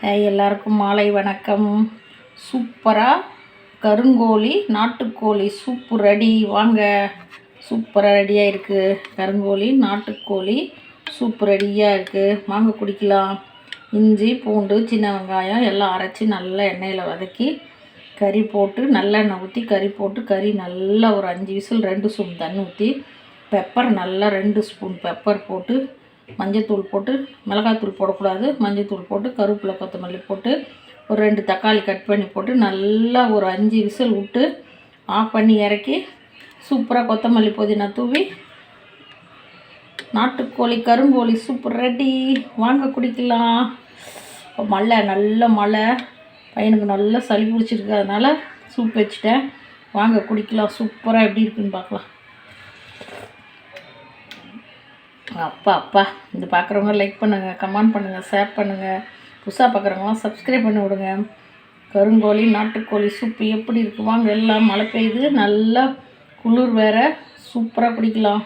எல்லாருக்கும் மாலை வணக்கம். சூப்பராக கருங்கோழி நாட்டுக்கோழி சூப்பு ரெடி. வாங்க. சூப்பராக ரெடியாக இருக்குது கருங்கோழி நாட்டுக்கோழி சூப்பு ரெடியாக இருக்குது வாங்க குடிக்கலாம். இஞ்சி பூண்டு சின்ன வெங்காயம் எல்லாம் அரைச்சி நல்லா எண்ணெயில் வதக்கி கறி போட்டு நல்லெண்ணெய் ஊற்றி கறி போட்டு கறி நல்லா ஒரு அஞ்சு விசில் ரெண்டு ஸ்பூன் தண்ணி ஊற்றி பெப்பர் நல்லா ரெண்டு ஸ்பூன் பெப்பர் போட்டு மஞ்சத்தூள் போட்டு மிளகாத்தூள் போடக்கூடாது. மஞ்சத்தூள் போட்டு கருவேப்பிலை கொத்தமல்லி போட்டு ஒரு ரெண்டு தக்காளி கட் பண்ணி போட்டு நல்லா ஒரு அஞ்சு விசில் விட்டு ஆஃப் பண்ணி இறக்கி சூப்பராக கொத்தமல்லி புதினா தூவி நாட்டுக்கோழி கருங்கோழி சூப்பர் ரெடி வாங்க குடிக்கலாம். இப்போ மழை நல்ல மழை. பையனுக்கு நல்லா சளி பிடிச்சிருக்கு அதனால் சூப் வச்சுட்டேன். வாங்க குடிக்கலாம். சூப்பராக எப்படி இருக்குன்னு பார்க்கலாம். அப்பா அப்பா இது பார்க்குறவங்க லைக் பண்ணுங்கள் கமெண்ட் பண்ணுங்கள் ஷேர் பண்ணுங்கள் புதுசாக பார்க்குறவங்களாம் சப்ஸ்கிரைப் பண்ணி விடுங்க. கருங்கோழி நாட்டுக்கோழி சூப்பு எப்படி இருக்குது வாங்க எல்லாம் மழை பெய்யுது. நல்லா குளிர் வேறு. சூப்பராக குடிக்கலாம்.